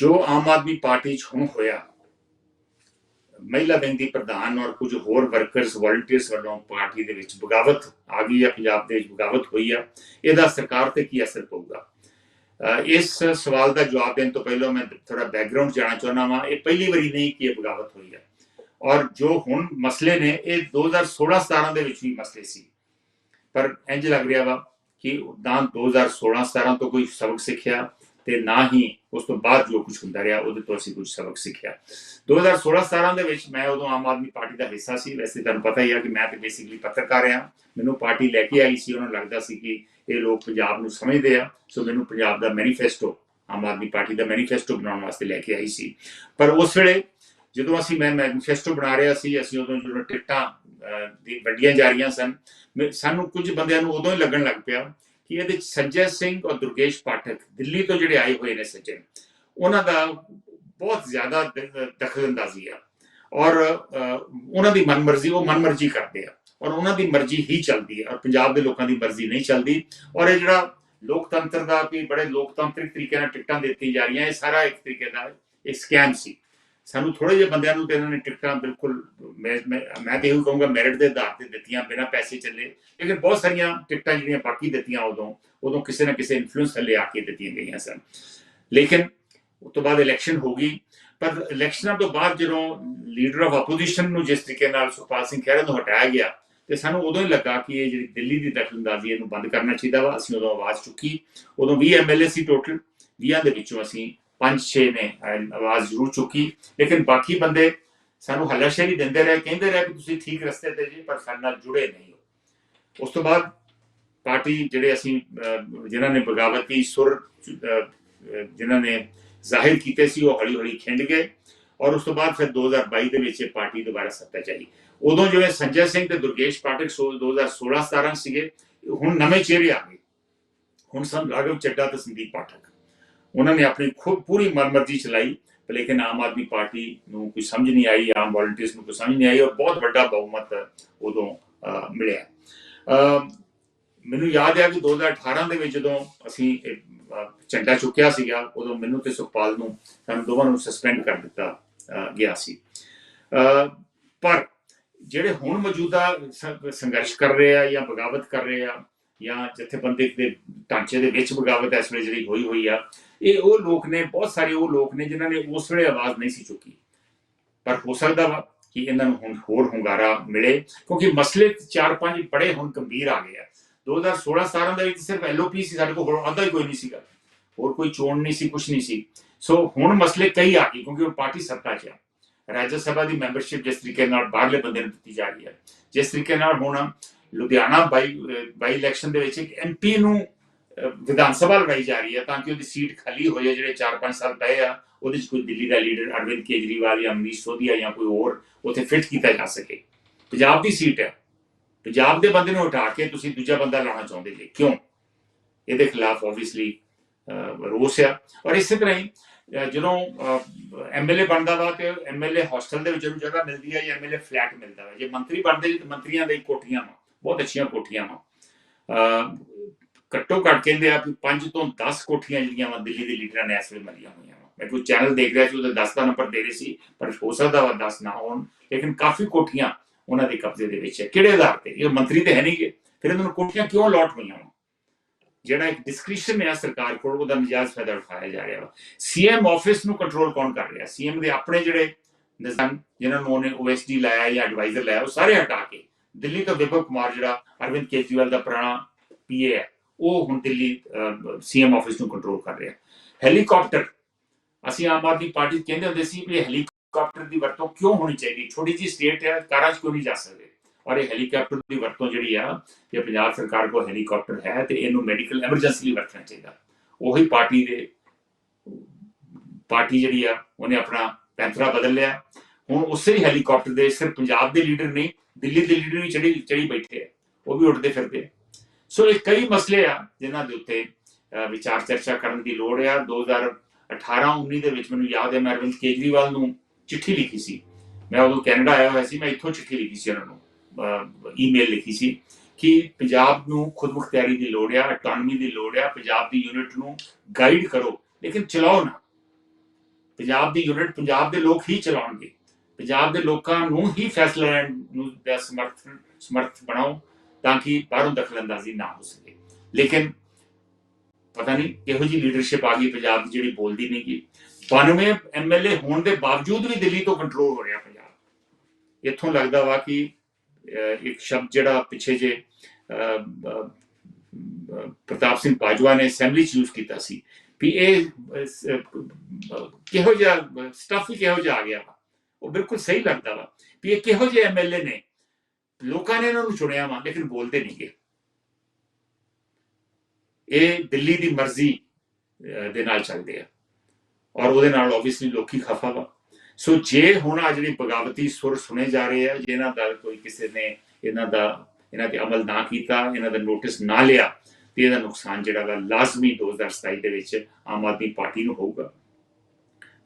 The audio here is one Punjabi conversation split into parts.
ਜੋ ਆਮ ਆਦਮੀ ਪਾਰਟੀ ਚ ਹੁਣ ਹੋਇਆ, ਮਹਿਲਾ ਵਿੰਗ ਦੀ ਪ੍ਰਧਾਨ ਔਰ ਕੁਝ ਹੋਰ ਵਰਕਰਸ ਵਲੰਟੀਅਰਸ ਵੱਲੋਂ ਪਾਰਟੀ ਦੇ ਵਿੱਚ ਬਗਾਵਤ ਆ ਗਈ ਹੈ ਪੰਜਾਬ ਦੇ ਵਿੱਚ ਬਗਾਵਤ ਹੋਈ ਆ, ਇਹਦਾ ਸਰਕਾਰ ਤੇ ਕੀ ਅਸਰ ਪਊਗਾ? ਇਸ ਸਵਾਲ ਦਾ ਜਵਾਬ ਦੇਣ ਤੋਂ ਪਹਿਲਾਂ ਮੈਂ ਥੋੜਾ ਬੈਕਗ੍ਰਾਉਂਡ ਜਾਣਾ ਚਾਹੁੰਦਾ ਹਾਂ ਇਹ ਪਹਿਲੀ ਵਾਰੀ ਨਹੀਂ ਕਿ ਇਹ ਬਗਾਵਤ ਹੋਈ ਹੈ ਔਰ ਜੋ ਹੁਣ ਮਸਲੇ ਨੇ, ਇਹ 2016-17 ਦੇ ਵਿੱਚ ਵੀ ਮਸਲੇ ਸੀ। ਪਰ ਇੰਜ ਲੱਗ ਰਿਹਾ ਵਾ ਕਿ ਨਾ 2016-17 ਤੋਂ ਕੋਈ ਸਬਕ ਸਿੱਖਿਆ ਤੇ ਨਾ ਹੀ ਉਸ ਤੋਂ ਬਾਅਦ ਜੋ ਕੁਝ ਹੁੰਦਾ ਰਿਹਾ ਉਹਦੇ ਤੋਂ ਅਸੀਂ ਕੁਝ ਸਬਕ ਸਿੱਖਿਆ। 2016-17 ਦੇ ਵਿੱਚ ਮੈਂ ਉਦੋਂ ਆਮ ਆਦਮੀ ਪਾਰਟੀ ਦਾ ਹਿੱਸਾ ਸੀ। ਵੈਸੇ ਤੁਹਾਨੂੰ ਪਤਾ ਹੀ ਆ ਕਿ ਮੈਂ ਤੇ ਬੇਸਿਕਲੀ ਪੱਤਰਕਾਰ ਆ ਮੈਨੂੰ ਪਾਰਟੀ ਲੈ ਕੇ ਆਈ ਸੀ। ਉਹਨਾਂ ਨੂੰ ਲੱਗਦਾ ਸੀ ਕਿ ਇਹ ਲੋਕ ਪੰਜਾਬ ਨੂੰ ਸਮਝਦੇ ਆ। ਸੋ ਮੈਨੂੰ ਪੰਜਾਬ ਦਾ ਮੈਨੀਫੈਸਟੋ ਆਮ ਆਦਮੀ ਪਾਰਟੀ ਦਾ ਮੈਨੀਫੈਸਟੋ ਬਣਾਉਣ ਵਾਸਤੇ ਲੈ ਕੇ ਆਈ ਸੀ। ਪਰ ਉਸ ਵੇਲੇ ਜਦੋਂ ਅਸੀਂ ਮੈਂ ਮੈਨੀਫੈਸਟੋ ਬਣਾ ਰਿਹਾ ਸੀ ਅਸੀਂ ਉਦੋਂ ਜਦੋਂ ਟਿਕਟਾਂ ਅਹ, ਦੀ ਵੰਡੀਆਂ ਜਾ ਰਹੀਆਂ ਸਨ ਮੈਂ- ਸਾਨੂੰ ਕੁਝ ਬੰਦਿਆਂ ਨੂੰ ਉਦੋਂ ਹੀ ਲੱਗਣ ਲੱਗ ਪਿਆ ਕਿ ਇਹਦੇ ਚ ਸੰਜੈ ਸਿੰਘ ਔਰ ਦੁਰਗੇਸ਼ ਪਾਠਕ ਦਿੱਲੀ ਤੋਂ ਜਿਹੜੇ ਆਏ ਹੋਏ ਨੇ ਸੱਜਣ, ਉਹਨਾਂ ਦਾ ਬਹੁਤ ਜ਼ਿਆਦਾ ਦਖਲਅੰਦਾਜ਼ੀ ਆ। ਔਰ ਉਹਨਾਂ ਦੀ ਮਨਮਰਜ਼ੀ, ਉਹ ਮਨਮਰਜ਼ੀ ਕਰਦੇ ਆ। ਔਰ ਉਹਨਾਂ ਦੀ ਮਰਜ਼ੀ ਹੀ ਚੱਲਦੀ ਹੈ ਔਰ ਪੰਜਾਬ ਦੇ ਲੋਕਾਂ ਦੀ ਮਰਜ਼ੀ ਨਹੀਂ ਚੱਲਦੀ। ਔਰ ਇਹ ਜਿਹੜਾ ਲੋਕਤੰਤਰ ਦਾ ਵੀ ਬੜੇ ਲੋਕਤੰਤਰਿਕ ਤਰੀਕੇ ਨਾਲ ਟਿਕਟਾਂ ਦਿੱਤੀਆਂ ਜਾ ਰਹੀਆਂ, ਇਹ ਸਾਰਾ ਇੱਕ ਤਰੀਕੇ ਦਾ ਇੱਕ ਸਕੈਮ ਸੀ। ਸਾਨੂੰ ਥੋੜੇ ਜਿਹੇ ਬੰਦਿਆਂ ਨੂੰ ਤੇ ਇਹਨਾਂ ਨੇ ਟਿਕਟਾਂ ਬਿਲਕੁਲ, ਮੈਂ ਮੈਂ ਮੈਂ ਤੇ ਇਹੋ ਕਹੂੰਗਾ ਮੈਰਿਟ ਦੇ ਆਧਾਰ ਤੇ ਦਿੱਤੀਆਂ, ਬਿਨਾਂ ਪੈਸੇ ਚੱਲੇ। ਲੇਕਿਨ ਬਹੁਤ ਸਾਰੀਆਂ ਟਿਕਟਾਂ ਜਿਹੜੀਆਂ ਬਾਕੀ ਦਿੱਤੀਆਂ ਉਦੋਂ ਉਦੋਂ ਕਿਸੇ ਨਾ ਕਿਸੇ ਇਨਫਲੂਐਂਸ ਥੱਲੇ ਆ ਕੇ ਦਿੱਤੀਆਂ ਗਈਆਂ ਸਨ। ਲੇਕਿਨ ਉਸ ਤੋਂ ਬਾਅਦ ਇਲੈਕਸ਼ਨ ਹੋ ਗਈ। ਪਰ ਇਲੈਕਸ਼ਨਾਂ ਤੋਂ ਬਾਅਦ ਜਦੋਂ ਲੀਡਰ ਆਫ ਆਪੋਜੀਸ਼ਨ ਨੂੰ ਜਿਸ ਤਰੀਕੇ ਨਾਲ ਸੁਖਪਾਲ ਸਿੰਘ ਖਹਿਰਾ ਨੂੰ ਹਟਾਇਆ ਗਿਆ, ਤੇ ਸਾਨੂੰ ਉਦੋਂ ਹੀ ਲੱਗਾ ਕਿ ਇਹ ਜਿਹੜੀ ਦਿੱਲੀ ਦੀ ਦਖਲਅੰਦਾਜ਼ੀ ਇਹਨੂੰ ਬੰਦ ਕਰਨਾ ਚਾਹੀਦਾ ਵਾ। ਅਸੀਂ ਉਦੋਂ ਆਵਾਜ਼ ਚੁੱਕੀ। ਉਦੋਂ 20 ਐਮਐਲਏ ਸੀ ਟੋਟਲ 20 ਦੇ ਵਿੱਚੋਂ ਅਸੀਂ 5-6 ਨੇ ਆਵਾਜ਼ ਜ਼ਰੂਰ ਚੁੱਕੀ। ਲੇਕਿਨ ਬਾਕੀ ਬੰਦੇ ਸਾਨੂੰ ਹੱਲਾਸ਼ੇਰੀ ਦਿੰਦੇ ਰਹੇ ਕਹਿੰਦੇ ਰਹੇ ਕਿ ਤੁਸੀਂ ਠੀਕ ਰਸਤੇ ਤੇ ਜੀ ਪਰ ਸਾਡੇ ਨਾਲ ਜੁੜੇ ਨਹੀਂ ਹੋ। ਉਸ ਤੋਂ ਬਾਅਦ ਪਾਰਟੀ ਜਿਹੜੇ ਅਸੀਂ ਅਹ, ਜਿਨ੍ਹਾਂ ਨੇ ਬਗਾਵਤੀ ਸੁਰ ਜਿਨ੍ਹਾਂ ਨੇ ਜ਼ਾਹਿਰ ਕੀਤੇ ਸੀ ਉਹ ਹੌਲੀ ਹੌਲੀ ਖਿੰਡ ਗਏ। ਔਰ ਉਸ ਤੋਂ ਬਾਅਦ ਫਿਰ 2022 ਦੇ ਵਿੱਚ ਇਹ ਪਾਰਟੀ ਦੁਬਾਰਾ ਸੱਤਾ 'ਚ ਆਈ। ਉਦੋਂ ਜਿਵੇਂ ਸੰਜੈ ਸਿੰਘ ਤੇ ਦੁਰਗੇਸ਼ ਪਾਠਕ ਸੋ 2016-17 ਸੀਗੇ। ਹੁਣ ਨਵੇਂ ਚਿਹਰੇ ਆ ਗਏ। ਹੁਣ ਸਨ ਰਾਘਵ ਚੱਡਾ ਤੇ ਸੰਦੀਪ ਪਾਠਕ। ਉਹਨਾਂ ਨੇ ਆਪਣੀ ਖੁਦ ਪੂਰੀ ਮਨਮਰਜ਼ੀ ਚਲਾਈ ਲੇਕਿਨ ਆਮ ਆਦਮੀ ਪਾਰਟੀ ਨੂੰ ਕੋਈ ਸਮਝ ਨਹੀਂ ਆਈ ਆਮ ਵੋਲੰਟੀਅਰਸ ਨੂੰ ਕੋਈ ਸਮਝ ਨਹੀਂ ਆਈ ਔਰ ਬਹੁਤ ਵੱਡਾ ਬਹੁਮਤ ਉਦੋਂ ਮਿਲਿਆ। ਮੈਨੂੰ ਯਾਦ ਹੈ ਕਿ 2018 ਦੇ ਵਿੱਚ ਜਦੋਂ ਅਸੀਂ ਝੰਡਾ ਚੁੱਕਿਆ ਸੀਗਾ ਉਦੋਂ ਮੈਨੂੰ ਤੇ ਸੁਖਪਾਲ ਨੂੰ ਸਾਨੂੰ ਦੋਵਾਂ ਨੂੰ ਸਸਪੈਂਡ ਕਰ ਦਿੱਤਾ ਗਿਆ ਸੀ। ਅਹ, ਪਰ ਜਿਹੜੇ ਹੁਣ ਮੌਜੂਦਾ ਸੰਘਰਸ਼ ਕਰ ਰਹੇ ਆ ਜਾਂ ਬਗਾਵਤ ਕਰ ਰਹੇ ਆ ਜਾਂ ਜਥੇਬੰਦੀ ਦੇ ਢਾਂਚੇ ਦੇ ਵਿੱਚ ਬਗਾਵਤ ਇਸ ਵੇਲੇ ਜਿਹੜੀ ਹੋਈ ਹੋਈ ਆ, ਇਹ ਉਹ ਲੋਕ ਨੇ, ਬਹੁਤ ਸਾਰੇ ਉਹ ਲੋਕ ਨੇ ਜਿਨ੍ਹਾਂ ਨੇ ਉਸ ਵੇਲੇ ਆਵਾਜ਼ ਨਹੀਂ ਸੀ ਚੁੱਕੀ। ਪਰ ਹੋ ਸਕਦਾ ਵਾ ਕਿ ਇਹਨਾਂ ਨੂੰ ਹੁਣ ਹੋਰ ਹੁੰਗਾਰਾ ਮਿਲੇ, ਕਿਉਂਕਿ ਮਸਲੇ ਚਾਰ ਪੰਜ ਬੜੇ ਹੁਣ ਗੰਭੀਰ ਆ ਗਏ ਆ। 2016 17 ਦੇ ਵਿੱਚ ਸਿਰਫ ਐਲਓਪੀ ਸੀ ਸਾਡੇ ਕੋਲ, ਹੋਰ ਆਉਂਦਾ ਹੀ ਕੋਈ ਨਹੀਂ ਸੀਗਾ। ਹੋਰ ਕੋਈ ਚੋਣ ਨਹੀਂ ਸੀ ਕੁਝ ਨਹੀਂ ਸੀ। ਸੋ ਹੁਣ ਮਸਲੇ ਕਈ ਆ ਗਏ, ਕਿਉਂਕਿ ਹੁਣ ਪਾਰਟੀ ਸੱਤਾ 'ਚ ਆ। ਰਾਜ ਸਭਾ ਦੀ ਮੈਂਬਰਸ਼ਿਪ ਜਿਸ ਤਰੀਕੇ ਨਾਲ ਬਾਹਰਲੇ ਬੰਦੇ ਨੂੰ ਦਿੱਤੀ ਜਾ ਰਹੀ ਹੈ ਜਿਸ ਤਰੀਕੇ ਨਾਲ ਹੁਣ ਲੁਧਿਆਣਾ ਬਾਈ ਬਾਈ ਇਲੈਕਸ਼ਨ ਦੇ ਵਿੱਚ ਇੱਕ ਐਮਪੀ ਨੂੰ ਵਿਧਾਨ ਸਭਾ ਲਗਾਈ ਜਾ ਰਹੀ ਹੈ ਤਾਂ ਕਿ ਉਹਦੀ ਸੀਟ ਖਾਲੀ ਹੋ ਜਾਏ ਜਿਹੜੇ 4-5 ਸਾਲ ਪਏ ਆ ਉਹਦੇ 'ਚ ਕੋਈ ਦਿੱਲੀ ਦਾ ਲੀਡਰ ਅਰਵਿੰਦ ਕੇਜਰੀਵਾਲ ਜਾਂ ਮਨੀਸ਼ ਸੋਧੀਆ ਜਾਂ ਕੋਈ ਹੋਰ ਉੱਥੇ ਫਿੱਟ ਕੀਤਾ ਜਾ ਸਕੇ। ਪੰਜਾਬ ਦੀ ਸੀਟ ਹੈ। ਪੰਜਾਬ ਦੇ ਬੰਦੇ ਨੂੰ ਹਟਾ ਕੇ ਤੁਸੀਂ ਦੂਜਾ ਬੰਦਾ ਲਾਉਣਾ ਚਾਹੁੰਦੇ ਜੀ। ਕਿਉਂ? ਇਹਦੇ ਖਿਲਾਫ ਆਬਵੀਅਸਲੀ ਰੋਸ ਆ। ਔਰ ਇਸੇ ਤਰ੍ਹਾਂ ਹੀ ਅਹ, ਜਦੋਂ ਐਮਐਲਏ ਬਣਦਾ ਵਾ ਤੇ ਐਮਐਲਏ ਹੋਸਟਲ ਦੇ ਵਿੱਚ ਉਹਨੂੰ ਜਗ੍ਹਾ ਮਿਲਦੀ ਹੈ ਜਾਂ ਐਮਐਲਏ ਫਲੈਟ ਮਿਲਦਾ ਵਾ ਜੇ ਮੰਤਰੀ ਬਣਦੇ ਜੀ ਮੰਤਰੀਆਂ ਦੇ ਕੋਠੀਆਂ ਵਾ। ਬਹੁਤ ਅੱਛੀਆਂ ਕੋਠੀਆਂ ਵਾ। ਘੱਟੋ ਘੱਟ ਕਹਿੰਦੇ ਆ ਕਿ 5 ਤੋਂ 10 ਕੋਠੀਆਂ ਜਿਹੜੀਆਂ ਵਾ ਦਿੱਲੀ ਦੇ ਲੀਡਰਾਂ ਨੇ ਇਸ ਵੇਲੇ ਮਲੀਆਂ ਹੋਈਆਂ ਵਾ। ਮੈਂ ਕੋਈ ਚੈਨਲ ਦੇਖ ਰਿਹਾ ਸੀ, ਉਹਦੇ 10 ਦਾ ਨੰਬਰ ਦੇ ਰਹੇ ਸੀ, ਪਰ ਹੋ ਸਕਦਾ ਵਾ 10 ਨਾ ਹੋਣ, ਲੇਕਿਨ ਕਾਫੀ ਕੋਠੀਆਂ ਉਹਨਾਂ ਦੇ ਕਬਜ਼ੇ ਦੇ ਵਿੱਚ ਹੈ। ਕਿਹੜੇ ਆਧਾਰ ਤੇ? ਇਹ ਮੰਤਰੀ ਤੇ ਹੈ ਨਹੀਂਗੇ ਫਿਰ ਇਹਨਾਂ ਨੂੰ ਕੋਠੀਆਂ ਕਿਉਂ ਲੋਟ ਹੋਈਆਂ ਵਾ? ਜਿਹੜਾ ਇੱਕ ਡਿਸਕ੍ਰਿਪਸ਼ਨ ਹੈ ਸਰਕਾਰ ਕੋਲ, ਉਹਦਾ ਨਜਾਇਜ਼ ਫਾਇਦਾ ਉਠਾਇਆ ਜਾ ਰਿਹਾ ਵਾ। ਸੀਐਮ ਆਫਿਸ ਨੂੰ ਕੰਟਰੋਲ ਕੌਣ ਕਰ ਰਿਹਾ? ਸੀਐਮ ਦੇ ਆਪਣੇ ਜਿਹੜੇ ਨਿਜ਼ਾਮ, ਜਿਨ੍ਹਾਂ ਨੂੰ ਉਹਨੇ ਓਐਸਡੀ ਲਾਇਆ ਜਾਂ ਐਡਵਾਈਜ਼ਰ ਲਾਇਆ, ਉਹ ਸਾਰੇ ਹਟਾ ਕੇ ਦਿੱਲੀ ਤੋਂ ਵਿਭਵ ਕੁਮਾਰ, ਜਿਹੜਾ ਅਰਵਿੰਦ ਕੇਜਰੀਵਾਲ ਦਾ ਪੁਰਾਣਾ ਪੀਏ ਹੈ, ਉਹ ਹੁਣ ਦਿੱਲੀ ਸੀਐਮ ਆਫਿਸ ਨੂੰ ਕੰਟਰੋਲ ਕਰ ਰਿਹਾ। ਹੈਲੀਕਾਪਟਰ ਅਸੀਂ ਆਮ ਆਦਮੀ ਪਾਰਟੀ ਕਹਿੰਦੇ ਹੁੰਦੇ ਸੀ ਵੀ ਹੈਲੀਕਾਪਟਰ ਦੀ ਵਰਤੋਂ ਕਿਉਂ ਹੋਣੀ ਚਾਹੀਦੀ? ਛੋਟੀ ਜੀ ਸਟੇਟ ਹੈ, ਕਾਰਾਂ 'ਚ ਕਿਉਂ ਨਹੀਂ ਜਾ ਸਕਦੇ? ਔਰ ਇਹ ਹੈਲੀਕਾਪਟਰ ਦੀ ਵਰਤੋਂ ਜਿਹੜੀ ਆ ਜੇ ਪੰਜਾਬ ਸਰਕਾਰ ਕੋਲ ਹੈਲੀਕਾਪਟਰ ਹੈ ਤੇ ਇਹਨੂੰ ਮੈਡੀਕਲ ਐਮਰਜੈਂਸੀ ਲਈ ਵਰਤਣਾ ਚਾਹੀਦਾ। ਉਹੀ ਪਾਰਟੀ ਦੇ, ਪਾਰਟੀ ਜਿਹੜੀ ਆ, ਉਹਨੇ ਆਪਣਾ ਪੈਂਥਰਾ ਬਦਲ ਲਿਆ। ਹੁਣ ਉਸੇ ਹੀ ਹੈਲੀਕਾਪਟਰ ਦੇ ਸਿਰਫ ਪੰਜਾਬ ਦੇ ਲੀਡਰ ਨਹੀਂ ਦਿੱਲੀ ਦੇ ਲੀਡਰ ਵੀ ਚੜੀ ਚੜੀ ਬੈਠੇ ਆ, ਉਹ ਵੀ ਉੱਡਦੇ ਫਿਰਦੇ ਆ। ਸੋ ਇਹ ਕਈ ਮਸਲੇ ਆ ਜਿਨ੍ਹਾਂ ਦੇ ਉੱਤੇ ਵਿਚਾਰ ਚਰਚਾ ਕਰਨ ਦੀ ਲੋੜ ਆ। 2018-19 ਦੇ ਵਿੱਚ ਮੈਨੂੰ ਯਾਦ ਹੈ, ਮੈਂ ਅਰਵਿੰਦ ਕੇਜਰੀਵਾਲ ਨੂੰ ਚਿੱਠੀ ਲਿਖੀ ਸੀ। ਮੈਂ ਉਦੋਂ ਕੈਨੇਡਾ ਆਇਆ ਹੋਇਆ ਸੀ, ਮੈਂ ਇੱਥੋਂ ਚਿੱਠੀ ਲਿਖੀ ਸੀ ਉਹਨਾਂ ਨੂੰ ਈਮੇਲ ਲਿਖੀ ਸੀ ਕਿ ਪੰਜਾਬ ਨੂੰ ਖੁਦ ਮੁਖਤਿਆਰੀ ਦੀ ਲੋੜ ਆ ਆਟੋਨਮੀ ਦੀ ਲੋੜ ਆ, ਪੰਜਾਬ ਦੀ ਯੂਨਿਟ ਨੂੰ ਗਾਈਡ ਕਰੋ, ਲੇਕਿਨ ਚਲਾਓ ਨਾ। ਪੰਜਾਬ ਦੀ ਯੂਨਿਟ ਪੰਜਾਬ ਦੇ ਲੋਕ ਹੀ ਚਲਾਉਣਗੇ। ਪੰਜਾਬ ਦੇ ਲੋਕਾਂ ਨੂੰ ਹੀ ਫੈਸਲਾ ਲੈਣ ਨੂੰ ਦਾ ਸਮਰਥਨ ਸਮਰਥ ਬਣਾਓ ਤਾਂ ਕਿ ਬਾਹਰੋਂ ਦਖਲਅੰਦਾਜ਼ੀ ਨਾ ਹੋ ਸਕੇ। ਲੇਕਿਨ ਪਤਾ ਨਹੀਂ ਕਿਹੋ ਜੀ ਲੀਡਰਸ਼ਿਪ ਆ ਗਈ ਪੰਜਾਬ ਦੀ ਜਿਹੜੀ ਬੋਲਦੀ ਨਹੀਂ ਗੀ। 92 ਐਮਐਲਏ ਹੋਣ ਦੇ ਬਾਵਜੂਦ ਵੀ ਦਿੱਲੀ ਤੋਂ ਕੰਟਰੋਲ ਹੋ ਰਿਹਾ ਪੰਜਾਬ। ਇੱਥੋਂ ਲੱਗਦਾ ਵਾ ਕਿ ਇੱਕ ਸ਼ਬਦ ਜਿਹੜਾ ਪਿੱਛੇ ਜੇ ਅਹ, ਪ੍ਰਤਾਪ ਸਿੰਘ ਬਾਜਵਾ ਨੇ ਅਸੈਂਬਲੀ ਚ ਯੂਜ਼ ਕੀਤਾ ਸੀ ਵੀ ਇਹ ਕਿਹੋ ਜਿਹਾ ਸਟਫ ਕਿਹੋ ਜਿਹਾ ਆ ਗਿਆ ਵਾ। ਉਹ ਬਿਲਕੁਲ ਸਹੀ ਲੱਗਦਾ ਵਾ ਵੀ ਇਹ ਕਿਹੋ ਜਿਹੇ ਐਮਐਲਏ ਨੇ। ਲੋਕਾਂ ਨੇ ਇਹਨਾਂ ਨੂੰ ਚੁਣਿਆ ਵਾ, ਲੇਕਿਨ ਬੋਲਦੇ ਨਹੀਂਗੇ ਇਹ ਦਿੱਲੀ ਦੀ ਮਰਜ਼ੀ ਦੇ ਨਾਲ ਚੱਲਦੇ ਆ। ਔਰ ਉਹਦੇ ਨਾਲ ਆਬਵੀਅਸਲੀ ਲੋਕੀ ਖਫਾ ਵਾ। ਸੋ ਜੇ ਹੁਣ ਆ ਜਿਹੜੀ ਬਗਾਵਤੀ ਸੁਰ ਸੁਣੇ ਜਾ ਰਹੇ ਆ ਜਿਹਨਾਂ ਦਾ ਕੋਈ ਕਿਸੇ ਨੇ ਇਹਨਾਂ ਦਾ, ਇਹਨਾਂ ਤੇ ਅਮਲ ਨਾ ਕੀਤਾ, ਇਹਨਾਂ ਦਾ ਨੋਟਿਸ ਨਾ ਲਿਆ, ਤੇ ਇਹਦਾ ਨੁਕਸਾਨ ਜਿਹੜਾ ਵਾ ਲਾਜ਼ਮੀ 2027 ਦੇ ਵਿੱਚ ਆਮ ਆਦਮੀ ਪਾਰਟੀ ਨੂੰ ਹੋਊਗਾ।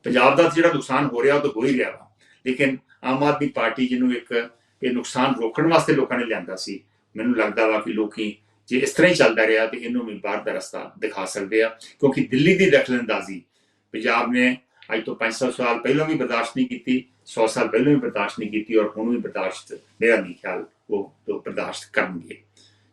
ਪੰਜਾਬ ਦਾ ਜਿਹੜਾ ਨੁਕਸਾਨ ਹੋ ਰਿਹਾ, ਉਹ ਤਾਂ ਹੋ ਹੀ ਰਿਹਾ ਵਾ। ਲੇਕਿਨ ਆਮ ਆਦਮੀ ਪਾਰਟੀ ਜਿਹਨੂੰ ਇੱਕ ਇਹ ਨੁਕਸਾਨ ਰੋਕਣ ਵਾਸਤੇ ਲੋਕਾਂ ਨੇ ਲਿਆਂਦਾ ਸੀ, ਮੈਨੂੰ ਲੱਗਦਾ ਵਾ ਕਿ ਲੋਕੀ ਜੇ ਇਸ ਤਰ੍ਹਾਂ ਹੀ ਚੱਲਦਾ ਰਿਹਾ ਤੇ ਇਹਨੂੰ ਵੀ ਬਾਹਰ ਦਾ ਰਸਤਾ ਦਿਖਾ ਸਕਦੇ ਆ, ਕਿਉਂਕਿ ਦਿੱਲੀ ਦੀ ਦਖਲਅੰਦਾਜ਼ੀ ਪੰਜਾਬ ਨੇ ਅੱਜ ਤੋਂ 500 ਸਾਲ ਪਹਿਲਾਂ ਵੀ ਬਰਦਾਸ਼ਤ ਨਹੀਂ ਕੀਤੀ 100 ਸਾਲ ਪਹਿਲਾਂ ਵੀ ਬਰਦਾਸ਼ਤ ਨਹੀਂ ਕੀਤੀ ਔਰ ਹੁਣ ਵੀ ਬਰਦਾਸ਼ਤ, ਮੇਰਾ ਨਹੀਂ ਖਿਆਲ ਉਹ ਉਹ ਬਰਦਾਸ਼ਤ ਕਰਨਗੇ।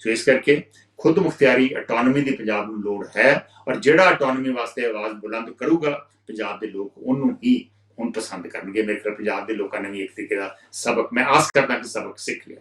ਸੋ ਇਸ ਕਰਕੇ ਖੁਦ ਮੁਖਤਿਆਰੀ ਆਟੋਨਮੀ ਦੀ ਪੰਜਾਬ ਨੂੰ ਲੋੜ ਹੈ ਔਰ ਜਿਹੜਾ ਆਟੋਨਮੀ ਵਾਸਤੇ ਆਵਾਜ਼ ਬੁਲੰਦ ਕਰੂਗਾ, ਪੰਜਾਬ ਦੇ ਲੋਕ ਉਹਨੂੰ ਹੀ ਹੁਣ ਪਸੰਦ ਕਰਨਗੇ, ਮੇਰੇ ਖਿਆਲ ਪੰਜਾਬ ਦੇ ਲੋਕਾਂ ਨੇ ਵੀ ਇੱਕ ਤਰੀਕੇ ਦਾ ਸਬਕ ਮੈਂ ਆਸ ਕਰਦਾ ਕਿ ਸਬਕ ਸਿੱਖ ਲਿਆ।